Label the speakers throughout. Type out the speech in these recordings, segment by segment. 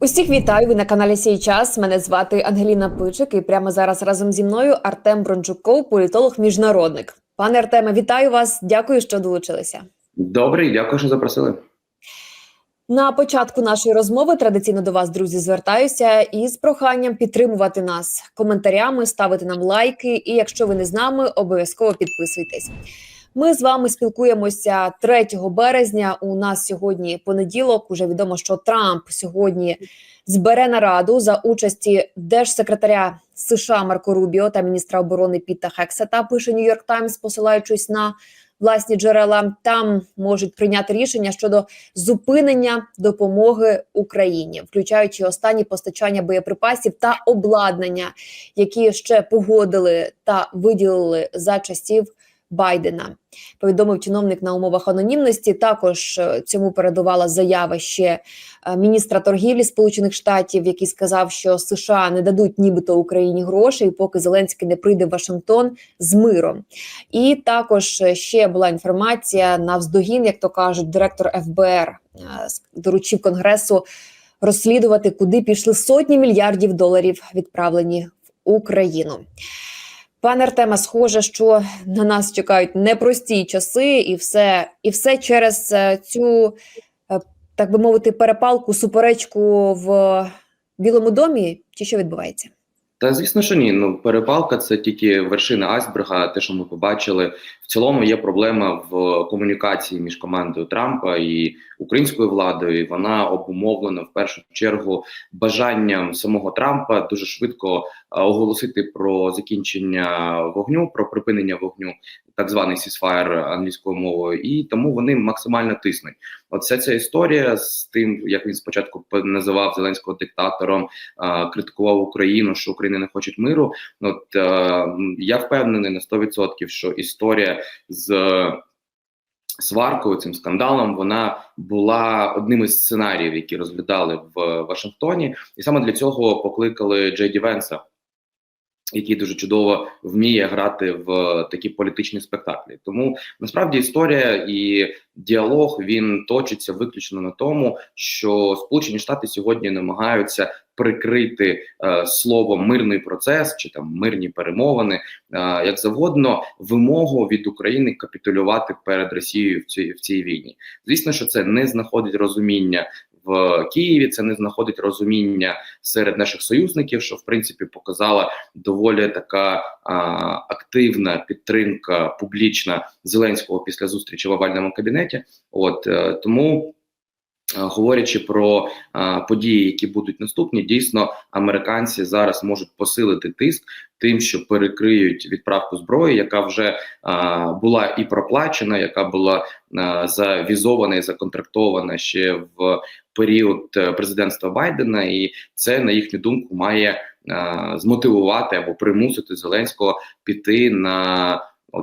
Speaker 1: Усіх вітаю. Ви на каналі Сій час. Мене звати Ангеліна Пичик, і прямо зараз разом зі мною Артем Брончуков, політолог-міжнародник. Пане Артеме, вітаю вас. Дякую, що долучилися.
Speaker 2: Добре, дякую, що запросили.
Speaker 1: На початку нашої розмови традиційно до вас, друзі, звертаюся із проханням підтримувати нас коментарями, ставити нам лайки. І якщо ви не з нами, обов'язково підписуйтесь. Ми з вами спілкуємося 3 березня. У нас сьогодні понеділок. Уже відомо, що Трамп сьогодні збере нараду за участі держсекретаря США Марко Рубіо та міністра оборони Піта Хексета. Пише Нью-Йорк Таймс, посилаючись на власні джерела. Там можуть прийняти рішення щодо зупинення допомоги Україні, включаючи останні постачання боєприпасів та обладнання, які ще погодили та виділили за часів. Байдена повідомив чиновник на умовах анонімності. Також е, цьому передувала заява ще е, міністра торгівлі Сполучених Штатів, який сказав, що США не дадуть нібито Україні грошей, поки Зеленський не прийде в Вашингтон з миром. І також е, ще була інформація навздогін, як то кажуть, директор ФБР доручив Конгресу розслідувати, куди пішли сотні мільярдів доларів, відправлені в Україну. Пане Артема, схоже, що на нас чекають непрості часи, і все, і все через цю, так би мовити, перепалку, суперечку в Білому домі, чи що відбувається?
Speaker 2: Та звісно, що ні. Ну перепалка це тільки вершина айсберга. Те, що ми побачили, в цілому є проблема в комунікації між командою Трампа і українською владою. Вона обумовлена в першу чергу бажанням самого Трампа дуже швидко оголосити про закінчення вогню, про припинення вогню, так званий ceasefire англійською мовою, і тому вони максимально тиснуть. Оце ця історія з тим, як він спочатку називав Зеленського диктатором, критикував Україну, що України не хочуть миру. От я впевнений на 100%, що історія з сваркою цим скандалом вона була одним із сценаріїв, які розглядали в Вашингтоні, і саме для цього покликали Джей Ді Венса який дуже чудово вміє грати в такі політичні спектаклі. Тому насправді історія і діалог він точиться виключно на тому, що Сполучені Штати сьогодні намагаються прикрити е, словом мирний процес чи там мирні перемовини, е, як завгодно, вимогу від України капітулювати перед Росією в цій в цій війні. Звісно, що це не знаходить розуміння в Києві. Це не знаходить розуміння серед наших союзників, що в принципі показала доволі така а, активна підтримка публічна Зеленського після зустрічі в овальному кабінеті. От е, тому. Говорячи про а, події, які будуть наступні, дійсно американці зараз можуть посилити тиск тим, що перекриють відправку зброї, яка вже а, була і проплачена, яка була завізована і законтрактована ще в період е, президентства Байдена, і це на їхню думку має а, змотивувати або примусити Зеленського піти на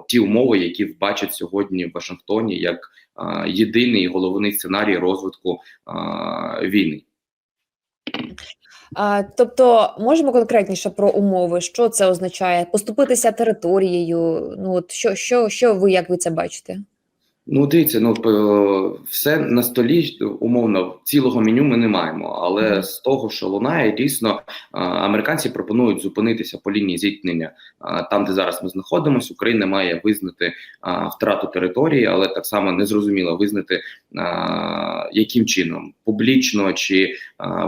Speaker 2: ті умови, які бачать сьогодні в Вашингтоні як а, єдиний і головний сценарій розвитку війни.
Speaker 1: А, Тобто можемо конкретніше про умови, що це означає поступитися територією. Ну от що, що, що ви як ви це бачите?
Speaker 2: Ну, дивіться, ну все на столі умовно цілого меню ми не маємо. Але з того, що лунає, дійсно американці пропонують зупинитися по лінії зіткнення там, де зараз ми знаходимося. Україна має визнати втрату території, але так само незрозуміло визнати яким чином публічно чи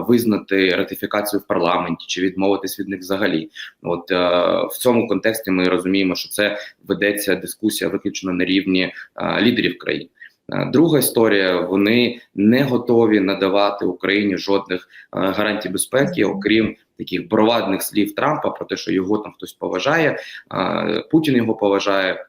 Speaker 2: визнати ратифікацію в парламенті, чи відмовитись від них взагалі. От в цьому контексті ми розуміємо, що це ведеться дискусія виключно на рівні лідерів країн. Друга історія: вони не готові надавати Україні жодних гарантій безпеки, окрім таких бровадних слів Трампа про те, що його там хтось поважає, Путін його поважає.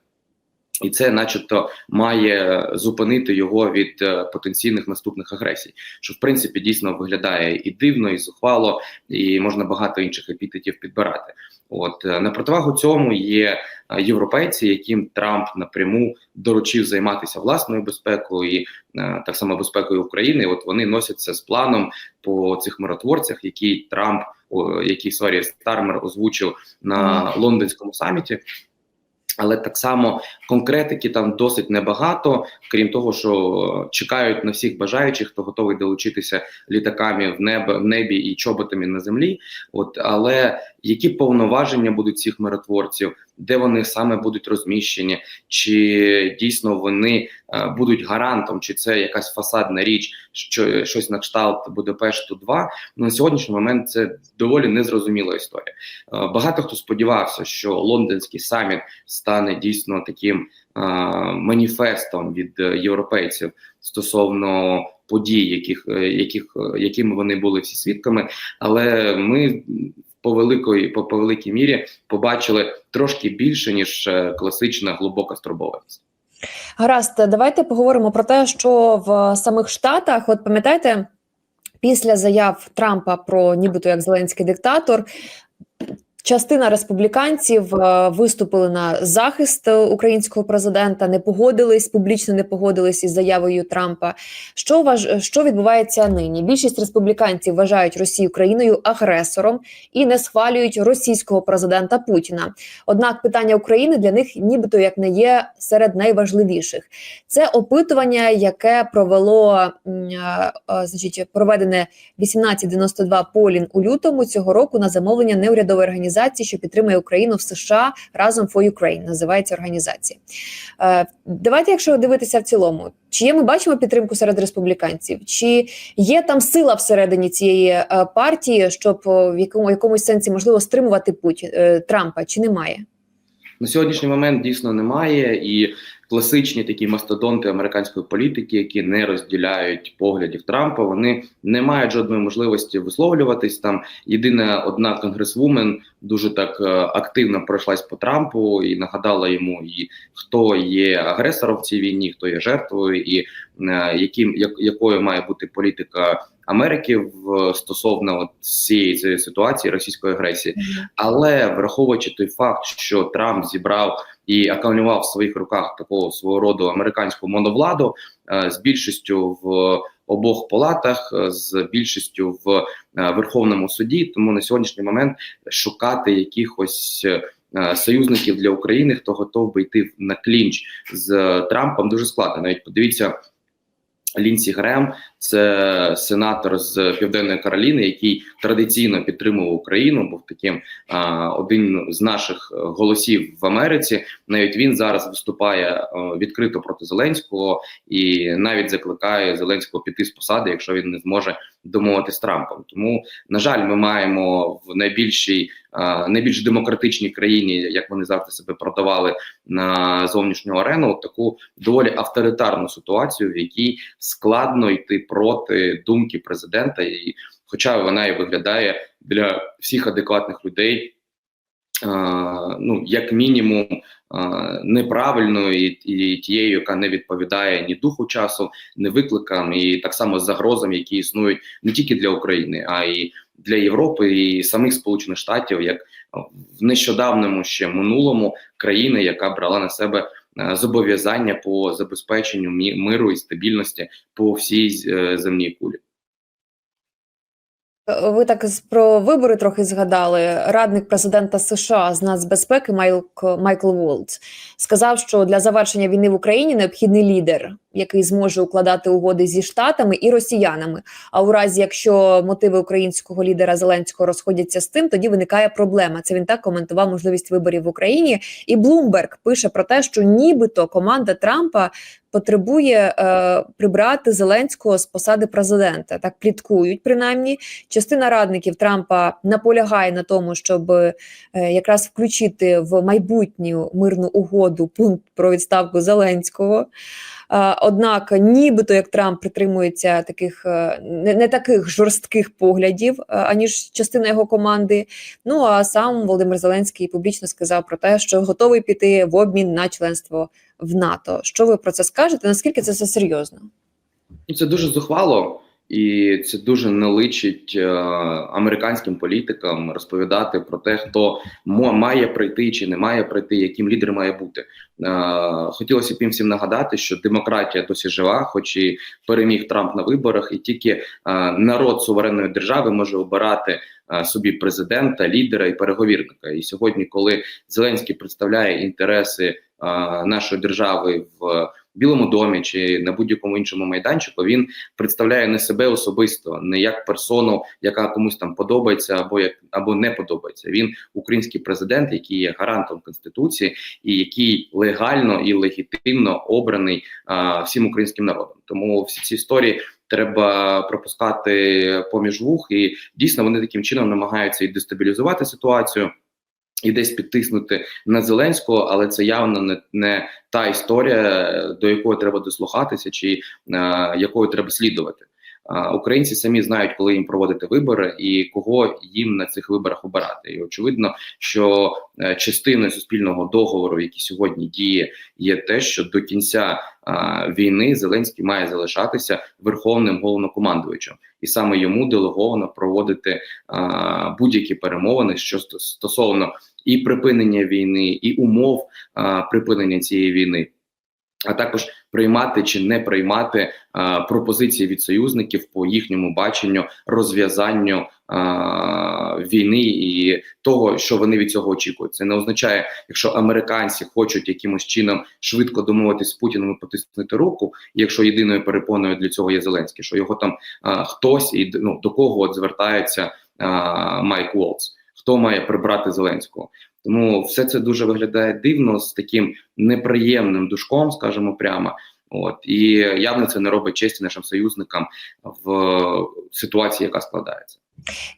Speaker 2: І це, начебто, має зупинити його від е, потенційних наступних агресій, що в принципі дійсно виглядає і дивно, і зухвало, і можна багато інших епітетів підбирати. От е, на противагу цьому є е, європейці, яким Трамп напряму доручив займатися власною безпекою і так само безпекою України. От вони носяться з планом по цих миротворцях, який Трамп, який сорі Стармер озвучив на лондонському саміті. Але так само конкретики там досить небагато, крім того, що чекають на всіх бажаючих, хто готовий долучитися літаками в небо в небі і чоботами на землі. От але які повноваження будуть цих миротворців, де вони саме будуть розміщені, чи дійсно вони е, будуть гарантом, чи це якась фасадна річ, що щось на кшталт Будапешту 2 Ну, на сьогоднішній момент це доволі незрозуміла історія. Е, Багато хто сподівався, що лондонський саміт стане дійсно таким е, маніфестом від європейців стосовно подій, яких, яких, якими вони були всі свідками. Але ми по великої, по, по великій мірі побачили трошки більше ніж е, класична глибока стурбованість.
Speaker 1: Гаразд, давайте поговоримо про те, що в самих Штатах, от пам'ятаєте, після заяв Трампа про нібито як зеленський диктатор. Частина республіканців е, виступили на захист е, українського президента, не погодились публічно, не погодились із заявою Трампа. Що важ що відбувається нині? Більшість республіканців вважають Росію країною агресором і не схвалюють російського президента Путіна. Однак питання України для них, нібито як не є серед найважливіших. Це опитування, яке провело е, значить, проведене 1892 Полін у лютому цього року на замовлення неурядової організації, що підтримує Україну в США разом for Ukraine, називається організація. Е, Давайте, якщо дивитися в цілому, чи є ми бачимо підтримку серед республіканців, чи є там сила всередині цієї е, партії, щоб в якому якомусь сенсі можливо стримувати Путін е, Трампа, чи немає?
Speaker 2: На сьогоднішній момент дійсно немає, і класичні такі мастодонти американської політики, які не розділяють поглядів Трампа, вони не мають жодної можливості висловлюватись. Там єдина одна конгресвумен дуже так е, активно пройшлась по Трампу і нагадала йому, і хто є агресором в цій війні, хто є жертвою, і е, яким як, якою має бути політика. Америки в стосовно от цієї цієї ситуації російської агресії, але враховуючи той факт, що Трамп зібрав і акумулював в своїх руках такого свого роду американську моновладу е, з більшістю в обох палатах, е, з більшістю в е, Верховному суді, тому на сьогоднішній момент шукати якихось. Союзників для України, хто готов би йти на клінч з Трампом, дуже складно. Навіть подивіться Лінсі Грем, це сенатор з Південної Кароліни, який традиційно підтримував Україну, був таким а, один з наших голосів в Америці. Навіть він зараз виступає е, відкрито проти Зеленського і навіть закликає Зеленського піти з посади, якщо він не зможе домовитися з Трампом. Тому на жаль, ми маємо в найбільшій найбільш демократичній країні, як вони завжди себе продавали на зовнішню арену, таку доволі авторитарну ситуацію, в якій складно йти проти думки президента, і хоча вона і виглядає для всіх адекватних людей. Uh, ну, як мінімум, uh, неправильною і, і тією, яка не відповідає ні духу часу, ні викликам, і так само загрозам, які існують не тільки для України, а й для Європи і самих Сполучених Штатів, як в нещодавному ще минулому країни, яка брала на себе зобов'язання по забезпеченню миру і стабільності по всій е, земній кулі.
Speaker 1: Ви так про вибори трохи згадали. Радник президента США з нацбезпеки Майк Майкл Волц сказав, що для завершення війни в Україні необхідний лідер, який зможе укладати угоди зі штатами і росіянами. А у разі, якщо мотиви українського лідера Зеленського розходяться з тим, тоді виникає проблема. Це він так коментував можливість виборів в Україні. І Блумберг пише про те, що нібито команда Трампа потребує е, прибрати Зеленського з посади президента. Так пліткують принаймні. Частина радників Трампа наполягає на тому, щоб е, якраз включити в майбутню мирну угоду пункт про відставку Зеленського. Е, Однак, нібито як Трамп притримується таких е, не, не таких жорстких поглядів, е, аніж частина його команди. Ну а сам Володимир Зеленський публічно сказав про те, що готовий піти в обмін на членство в НАТО. Що ви про це скажете? Наскільки це все серйозно?
Speaker 2: Це дуже зухвало. І це дуже не личить е, американським політикам розповідати про те, хто має прийти чи не має прийти, яким лідер має бути. Е, хотілося б їм всім нагадати, що демократія досі жива, хоч і переміг Трамп на виборах, і тільки е, народ суверенної держави може обирати е, собі президента, лідера і переговірника. І сьогодні, коли Зеленський представляє інтереси е, нашої держави в Білому домі чи на будь-якому іншому майданчику, він представляє не себе особисто, не як персону, яка комусь там подобається або як або не подобається. Він український президент, який є гарантом конституції, і який легально і легітимно обраний а, всім українським народом. Тому всі ці історії. Треба пропускати поміж вух, і дійсно вони таким чином намагаються і дестабілізувати ситуацію, і десь підтиснути на Зеленського, але це явно не, не та історія, до якої треба дослухатися, чи е, якою треба слідувати. Українці самі знають, коли їм проводити вибори і кого їм на цих виборах обирати. І очевидно, що е, частиною суспільного договору, який сьогодні діє, є те, що до кінця війни Зеленський має залишатися верховним головнокомандуючим, і саме йому делеговано проводити будь-які перемовини, що стосовно і припинення війни, і умов припинення цієї війни, а також приймати чи не приймати а, пропозиції від союзників по їхньому баченню розв'язанню а, війни і того, що вони від цього очікують. Це не означає, якщо американці хочуть якимось чином швидко домовитись з Путіним і потиснути руку, якщо єдиною перепоною для цього є Зеленський, що його там а, хтось і ну до кого от звертається а, Майк Волц. Хто має прибрати Зеленського? Тому все це дуже виглядає дивно з таким неприємним душком, скажімо прямо. От і явно це не робить честі нашим союзникам в ситуації, яка складається.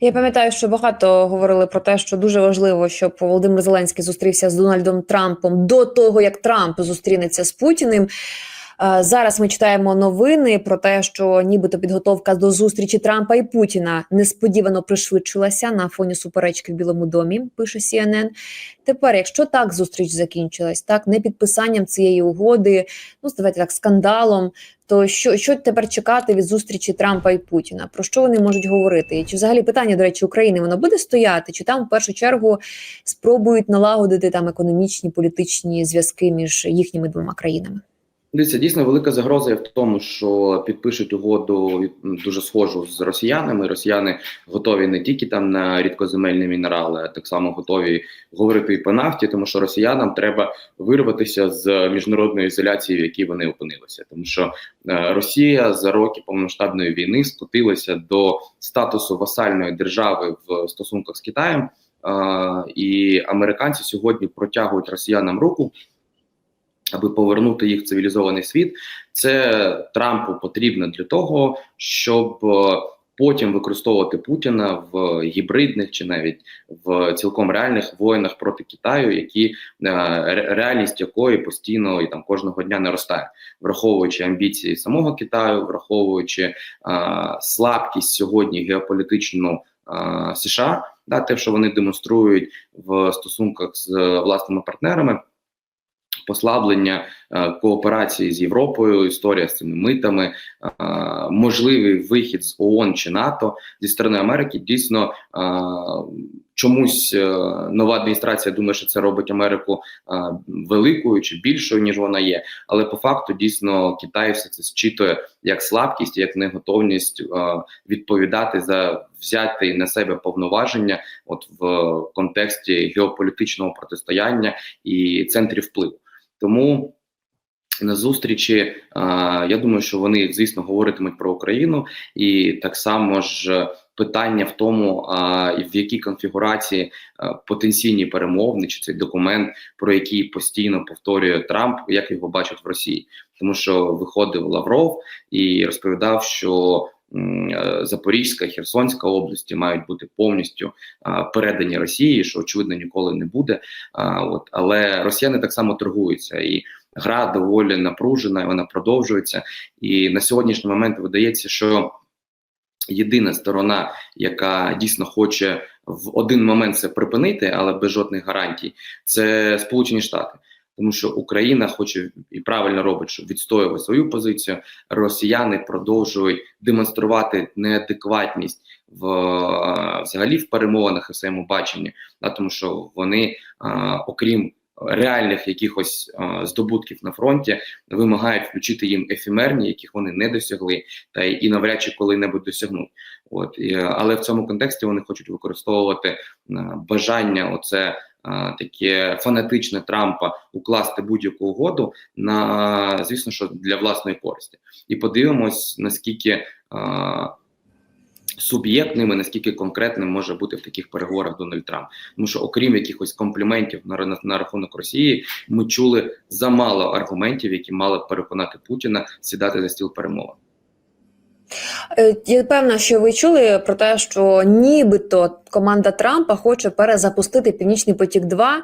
Speaker 1: Я пам'ятаю, що багато говорили про те, що дуже важливо, щоб Володимир Зеленський зустрівся з Дональдом Трампом до того, як Трамп зустрінеться з Путіним. Е, Зараз ми читаємо новини про те, що нібито підготовка до зустрічі Трампа і Путіна несподівано пришвидшилася на фоні суперечки в Білому домі. Пише CNN. Тепер, якщо так зустріч закінчилась, так не підписанням цієї угоди, ну давайте так скандалом. То що, що тепер чекати від зустрічі Трампа і Путіна? Про що вони можуть говорити? І Чи взагалі питання, до речі, України воно буде стояти? Чи там в першу чергу спробують налагодити там економічні політичні зв'язки між їхніми двома країнами?
Speaker 2: Дивіться, дійсно велика загроза є в тому, що підпишуть угоду дуже схожу з росіянами. Росіяни готові не тільки там на рідкоземельні мінерали, а так само готові говорити і по нафті, тому що росіянам треба вирватися з міжнародної ізоляції, в якій вони опинилися, тому що е, Росія за роки повномасштабної війни скотилася до статусу васальної держави в стосунках з Китаєм. Е, і американці сьогодні протягують росіянам руку аби повернути їх в цивілізований світ, це Трампу потрібно для того, щоб е, потім використовувати Путіна в гібридних чи навіть в цілком реальних воїнах проти Китаю, які е, реальність якої постійно і там кожного дня наростає, враховуючи амбіції самого Китаю, враховуючи е, слабкість сьогодні геополітичну е, США, да, те, що вони демонструють в стосунках з власними партнерами послаблення е, кооперації з Європою, історія з цими митами, е, можливий вихід з ООН чи НАТО зі сторони Америки. Дійсно, е, чомусь нова адміністрація думає, що це робить Америку великою чи більшою ніж вона є. Але по факту дійсно Китай все це зчитує як слабкість, як неготовність відповідати за взяти на себе повноваження, от в контексті геополітичного протистояння і центрів впливу. Тому на зустрічі я думаю, що вони звісно говоритимуть про Україну, і так само ж питання в тому, в якій конфігурації потенційні перемовни чи цей документ, про який постійно повторює Трамп, як його бачать в Росії, тому що виходив Лавров і розповідав, що Запорізька, Херсонська області мають бути повністю передані Росії, що очевидно ніколи не буде. А, от але росіяни так само торгуються, і гра доволі напружена, і вона продовжується. І на сьогоднішній момент видається, що єдина сторона, яка дійсно хоче в один момент це припинити, але без жодних гарантій, це Сполучені Штати. Тому що Україна хоче і правильно робить, щоб відстоювати свою позицію. Росіяни продовжують демонструвати неадекватність в взагалі в перемовинах і в своєму баченні, да, тому що вони, окрім реальних якихось здобутків на фронті, вимагають включити їм ефемерні, яких вони не досягли, та і навряд чи коли-небудь досягнуть. От і, але в цьому контексті вони хочуть використовувати бажання, оце таке фанатичне Трампа укласти будь-яку угоду на звісно, що для власної користі, і подивимось наскільки. Суб'єктним і наскільки конкретним може бути в таких переговорах Дональд Трамп, тому що окрім якихось компліментів на, на, на рахунок Росії, ми чули замало аргументів, які мали б переконати Путіна сідати за стіл перемовин.
Speaker 1: Е, Я певна, що ви чули про те, що нібито команда Трампа хоче перезапустити Північний потік 2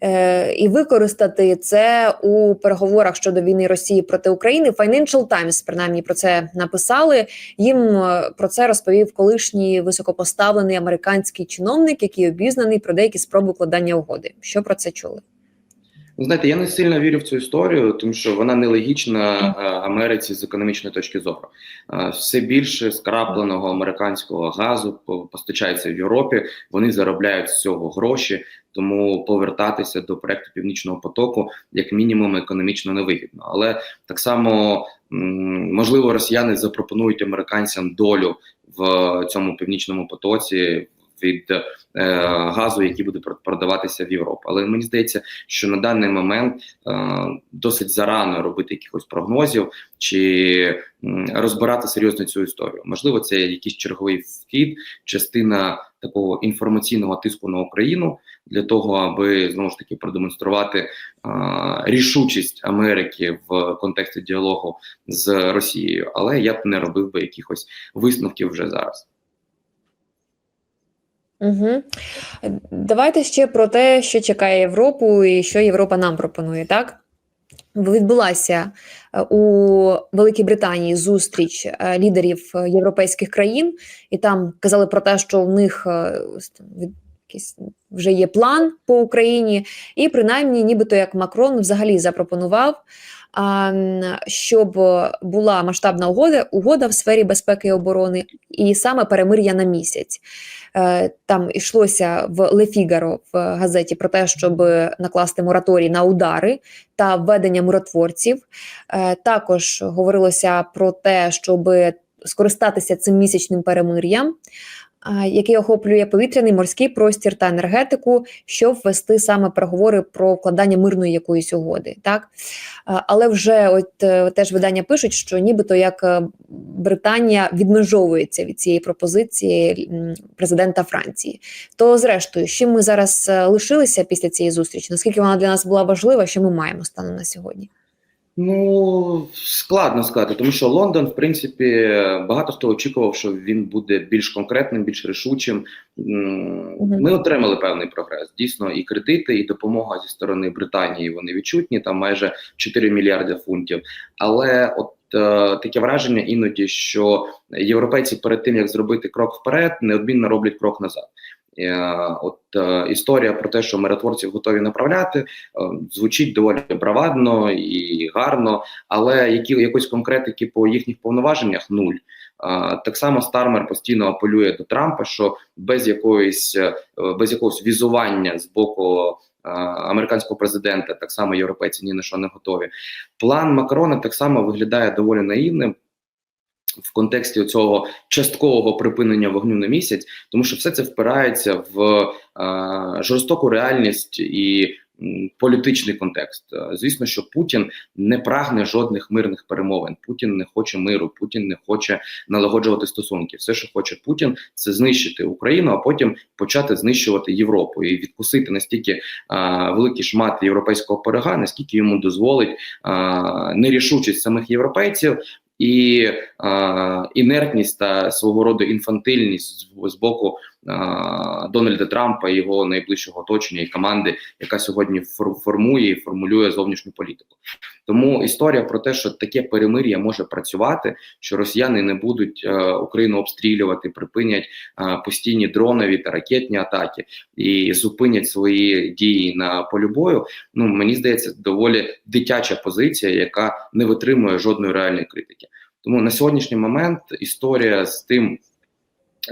Speaker 1: е, і використати це у переговорах щодо війни Росії проти України. Financial Times, принаймні, про це написали. Їм е, про це розповів колишній високопоставлений американський чиновник, який обізнаний про деякі спроби укладання угоди. Що про це чули?
Speaker 2: Ви знаєте, я не сильно вірю в цю історію, тому що вона нелогічна е, Америці з економічної точки зору. Е, Все більше скрапленого американського газу постачається в Європі. Вони заробляють з цього гроші, тому повертатися до проекту Північного потоку як мінімум економічно невигідно. Але так само можливо росіяни запропонують американцям долю в цьому північному потоці. Від е, газу, який буде пр- продаватися в Європу, але мені здається, що на даний момент е, досить зарано робити якихось прогнозів чи розбирати серйозно цю історію. Можливо, це якийсь черговий вхід, частина такого інформаційного тиску на Україну для того, аби знову ж таки продемонструвати е, рішучість Америки в контексті діалогу з Росією. Але я б не робив би якихось висновків вже зараз.
Speaker 1: Угу. Давайте ще про те, що чекає Європу і що Європа нам пропонує, так? Відбулася е, у Великій Британії зустріч е, лідерів е, європейських країн, і там казали про те, що в них якийсь вже є план по Україні, і принаймні, нібито як Макрон взагалі запропонував, щоб була масштабна угода, угода в сфері безпеки і оборони, і саме перемир'я на місяць. Е, Там йшлося в Ле Фігаро в газеті про те, щоб накласти мораторій на удари та введення миротворців. Е, Також говорилося про те, щоб скористатися цим місячним перемир'ям, який охоплює повітряний морський простір та енергетику, щоб ввести саме переговори про вкладання мирної якоїсь угоди. Так але вже от е, теж видання пишуть, що нібито як е, Британія відмежовується від цієї пропозиції президента Франції. То, зрештою, чим ми зараз е, лишилися після цієї зустрічі? Наскільки вона для нас була важлива, що ми маємо станом на сьогодні?
Speaker 2: Ну складно сказати, тому що Лондон, в принципі, багато хто очікував, що він буде більш конкретним, більш рішучим. Ми отримали певний прогрес. Дійсно, і кредити, і допомога зі сторони Британії вони відчутні, там майже 4 мільярди фунтів. Але от е, таке враження іноді, що європейці перед тим як зробити крок вперед, неодмінно роблять крок назад. Е, От е, історія про те, що миротворців готові направляти, е, звучить доволі бравадно і гарно, але які якоїсь конкретики по їхніх повноваженнях нуль. Так само Стармер постійно апелює до Трампа, що без якоїсь без якогось візування з боку американського президента, так само європейці ні на що не готові. План Макрона так само виглядає доволі наївним. В контексті цього часткового припинення вогню на місяць, тому що все це впирається в е, жорстоку реальність і політичний контекст. Е, Звісно, що Путін не прагне жодних мирних перемовин. Путін не хоче миру, Путін не хоче налагоджувати стосунки. Все, що хоче Путін, це знищити Україну, а потім почати знищувати Європу і відкусити настільки е, великий шмат європейського пирога, наскільки йому дозволить е, нерішучість самих європейців і е, інертність та свого роду інфантильність з, з боку Дональда Трампа і його найближчого оточення і команди, яка сьогодні фор- формує і формулює зовнішню політику. Тому історія про те, що таке перемир'я може працювати, що росіяни не будуть е, Україну обстрілювати, припинять е, постійні дронові та ракетні атаки і зупинять свої дії на полі бою. Ну мені здається, доволі дитяча позиція, яка не витримує жодної реальної критики. Тому на сьогоднішній момент історія з тим.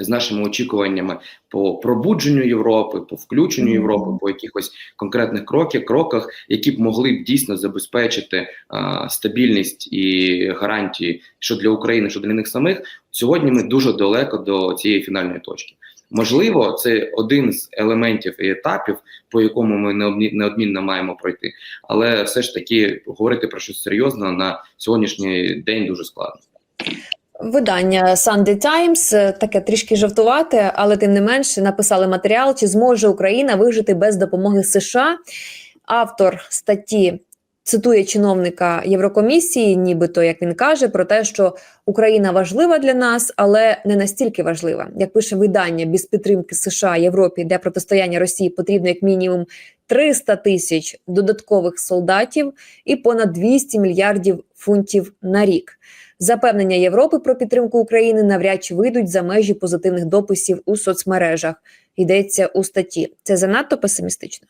Speaker 2: З нашими очікуваннями по пробудженню Європи, по включенню Європи, по якихось конкретних кроках, кроках, які б могли б дійсно забезпечити а, стабільність і гарантії, що для України, що для них самих, сьогодні ми дуже далеко до цієї фінальної точки. Можливо, це один з елементів і етапів, по якому ми неодмі- неодмінно маємо пройти, але все ж таки говорити про щось серйозне на сьогоднішній день дуже складно.
Speaker 1: Видання Sunday Times е, таке трішки жартувате, але тим не менше написали матеріал, чи зможе Україна вижити без допомоги США. Автор статті цитує чиновника Єврокомісії, нібито як він каже, про те, що Україна важлива для нас, але не настільки важлива. Як пише видання, без підтримки США Європі для протистояння Росії потрібно як мінімум 300 тисяч додаткових солдатів і понад 200 мільярдів фунтів на рік. Запевнення Європи про підтримку України навряд чи вийдуть за межі позитивних дописів у соцмережах. Йдеться у статті. Це занадто песимістично.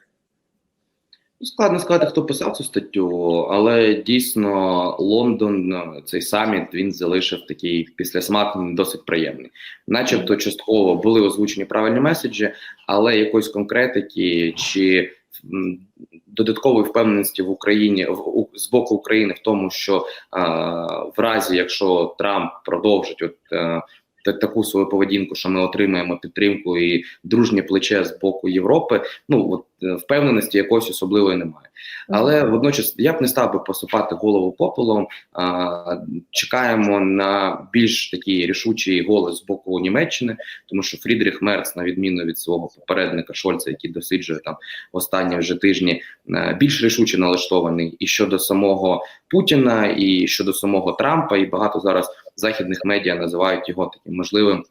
Speaker 2: Ну, Складно сказати, хто писав цю статтю, але дійсно Лондон, е, цей саміт, він залишив такий післясмак досить приємний. Начебто, частково були озвучені правильні меседжі, але якоїсь конкретики чи додаткової впевненості в Україні в у, з боку України в тому, що а, в разі, якщо Трамп продовжить от. Та- Таку свою поведінку, що ми отримаємо підтримку і дружнє плече з боку Європи. Ну от е, впевненості якоїсь особливої немає. Але водночас я б не став би посипати голову попелом. А, чекаємо на більш такий рішучий голос з боку Німеччини, тому що Фрідріх Мерц, на відміну від свого попередника Шольца, який досліджує там останні вже тижні, е, більш рішуче налаштований і щодо самого Путіна, і щодо самого Трампа, і багато зараз західних медіа називають його таким можливим.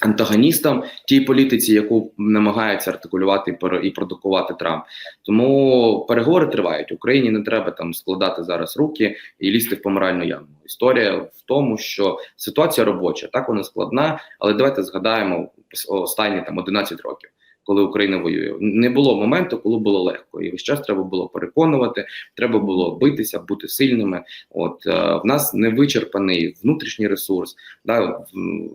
Speaker 2: Антагоністом тій політиці, яку намагається артикулювати і продукувати Трамп, тому переговори тривають. Україні не треба там складати зараз руки і лізти в помиральну яму. Історія в тому, що ситуація робоча, так вона складна, але давайте згадаємо останні там 11 років. Коли Україна воює, не було моменту, коли було легко, і весь час треба було переконувати, треба було битися, бути сильними. От е, в нас не вичерпаний внутрішній ресурс. Да,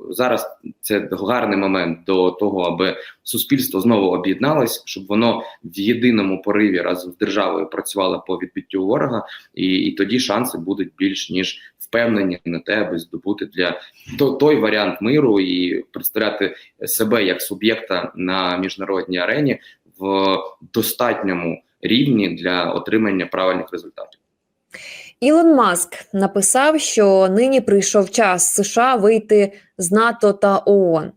Speaker 2: зараз це гарний момент до того, аби суспільство знову об'єдналось, щоб воно в єдиному пориві разом з державою працювало по відбиттю ворога, і, і тоді шанси будуть більш ніж впевнені на те, аби здобути для той варіант миру і представляти себе як суб'єкта на міжнародній арені в достатньому рівні для отримання правильних результатів.
Speaker 1: Ілон Маск написав, що нині прийшов час США вийти з НАТО та ООН.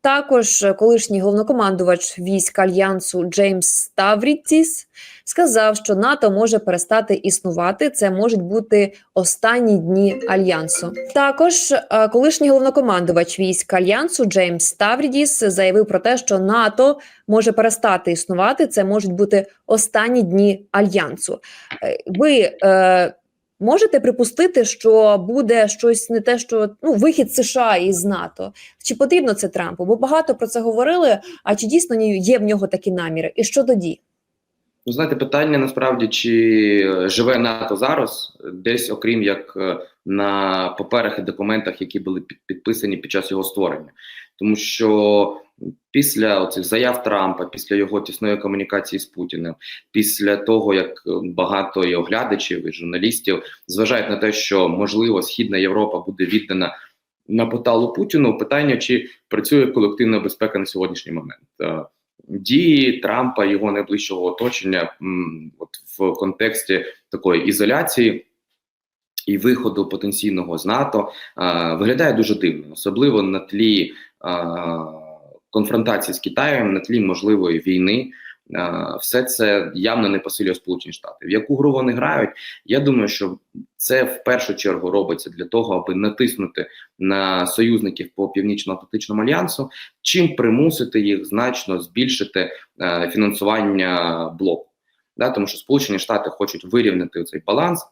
Speaker 1: Також колишній головнокомандувач військ альянсу Джеймс Ставріціс сказав, що НАТО може перестати існувати. Це можуть бути останні дні альянсу. Також е, колишній головнокомандувач військ альянсу Джеймс Ставрідіс заявив про те, що НАТО може перестати існувати. Це можуть бути останні дні альянсу. Е, Ви е, можете припустити, що буде щось не те, що ну вихід США із НАТО? Чи потрібно це Трампу? Бо багато про це говорили. А чи дійсно є в нього такі наміри? І що тоді?
Speaker 2: Ну, знаєте, питання насправді чи е, живе НАТО зараз, десь, окрім як е, на паперах і документах, які були підписані під час його створення, тому що після оцих заяв Трампа, після його тісної комунікації з Путіним, після того як е, багато і оглядачів і журналістів зважають на те, що можливо східна Європа буде віддана на поталу Путіну, питання чи працює колективна безпека на сьогоднішній момент. Е, дії Трампа, його найближчого оточення, от в контексті такої ізоляції і виходу потенційного з НАТО виглядає дуже дивно, особливо на тлі конфронтації з Китаєм, на тлі можливої війни. Все це явно не посилює Сполучені Штати. В яку гру вони грають? Я думаю, що це в першу чергу робиться для того, аби натиснути на союзників по північно-атлантичному альянсу, чим примусити їх значно збільшити фінансування блоку. Да, тому що Сполучені Штати хочуть вирівняти цей баланс.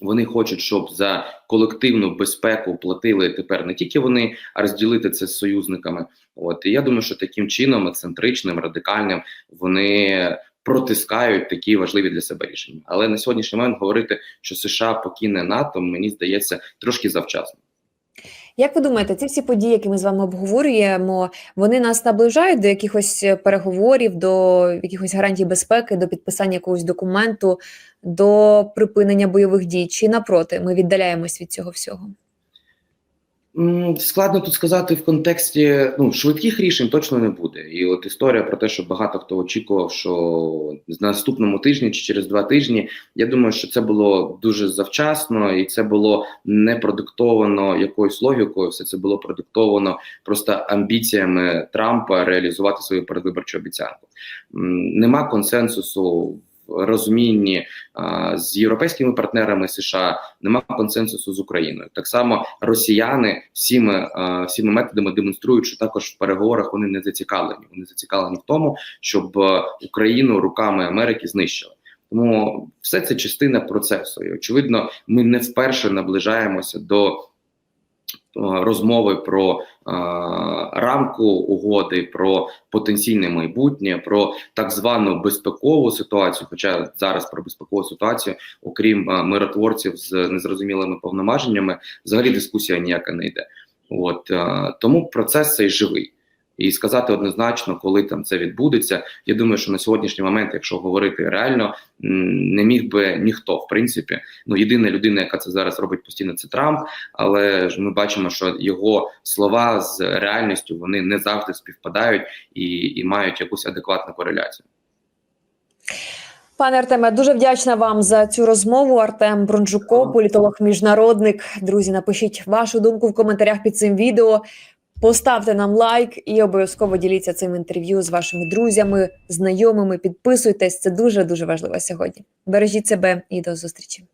Speaker 2: Вони хочуть, щоб за колективну безпеку платили тепер не тільки вони, а розділити це з союзниками. От і я думаю, що таким чином, ексцентричним, радикальним, вони протискають такі важливі для себе рішення. Але на сьогоднішній момент говорити, що США покине НАТО, мені здається, трошки завчасно.
Speaker 1: Як ви думаєте, ці всі події, які ми з вами обговорюємо, вони нас наближають до якихось переговорів, до якихось гарантій безпеки, до підписання якогось документу, до припинення бойових дій? Чи напроти, ми віддаляємось від цього всього?
Speaker 2: Складно тут сказати в контексті ну швидких рішень точно не буде. І от історія про те, що багато хто очікував, що на наступному тижні чи через два тижні. Я думаю, що це було дуже завчасно, і це було не продиктовано якоюсь логікою. Все це було продиктовано просто амбіціями Трампа реалізувати свою передвиборчу обіцянку. Нема консенсусу розумінні з європейськими партнерами США, нема консенсусу з Україною. Так само росіяни всіми всіми методами демонструють, що також в переговорах вони не зацікавлені. Вони зацікавлені в тому, щоб Україну руками Америки знищили. Тому все це частина процесу. І очевидно, ми не вперше наближаємося до розмови про е, рамку угоди, про потенційне майбутнє, про так звану безпекову ситуацію. Хоча зараз про безпекову ситуацію, окрім е, миротворців з незрозумілими повноваженнями, взагалі дискусія ніяка не йде. От е, тому процес цей живий. І сказати однозначно, коли там це відбудеться. Я думаю, що на сьогоднішній момент, якщо говорити реально, не міг би ніхто, в принципі. Ну єдина людина, яка це зараз робить постійно, це Трамп. Але ж ми бачимо, що його слова з реальністю вони не завжди співпадають і, і мають якусь адекватну кореляцію.
Speaker 1: Пане Артеме, дуже вдячна вам за цю розмову. Артем Бронджуко, політолог, міжнародник. Друзі, напишіть вашу думку в коментарях під цим відео. Поставте нам лайк і обов'язково діліться цим інтерв'ю з вашими друзями, знайомими. Підписуйтесь, це дуже дуже важливо сьогодні. Бережіть себе і до зустрічі.